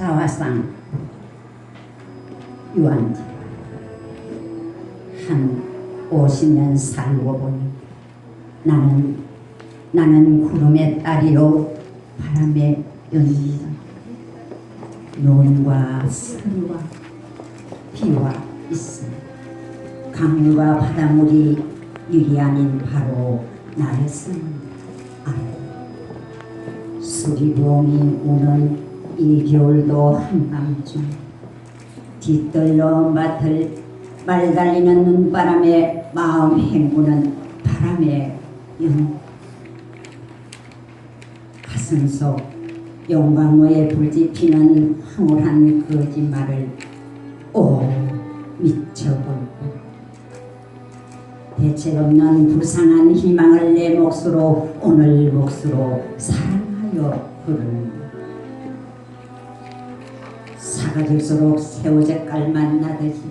자화상 유한지 한 50년 살고 보니 나는 나는 구름의 딸이요 바람의 연이다. 논과 산과 비와 있음. 강물과 바닷물이 일이 아닌 바로 나였음. 알고 수리봉이 우는 이 겨울도 한밤중 뒤떨려 맡을 말달리는 눈바람에 마음 헹구는 바람의 영. 가슴 속 영광로에 불지피는 황홀한 거짓말을 오 미쳐볼까 대책 없는 불쌍한 희망을 내 몫으로 오늘 몫으로 사랑하여 부르는 것 사가질수록 새우젓갈만 나듯이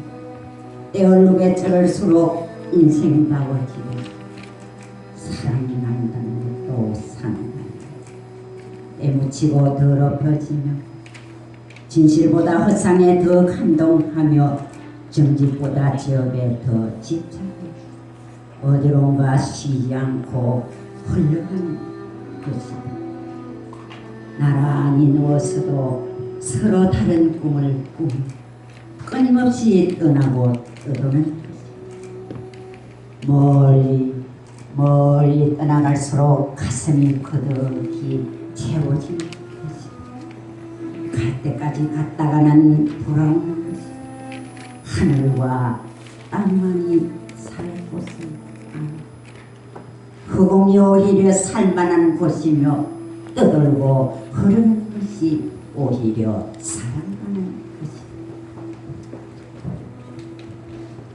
때 얼룩에 절을수록 인생 나워지고 사랑이 난다는 것도 산다 애무치고 더럽혀지며 진실보다 허상에 더 감동하며 정직보다 지업에 더 집착해. 어디론가 쉬지 않고 흘러가는 것이다 나란히 누워서도 서로 다른 꿈을 꾸며 끊임없이 떠나고 떠도는 멀리 멀리 떠나갈수록 가슴이 거득히 채워지는 것이다 갈 때까지 갔다가는 돌아오는 것이다 하늘과 땅만이 살 곳은 아니다. 허공이 오히려 살만한 곳이며 떠돌고 흐르는 것이 오히려 사랑하는 것이다.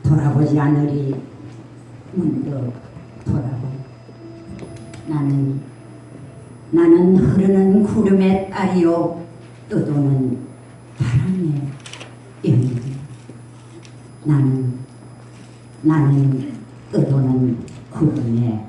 돌아보지 않으리 문득 돌아보. 나는 나는 흐르는 구름의 딸이요 떠도는 바람의 영이다. 나는 나는 떠도는 구름의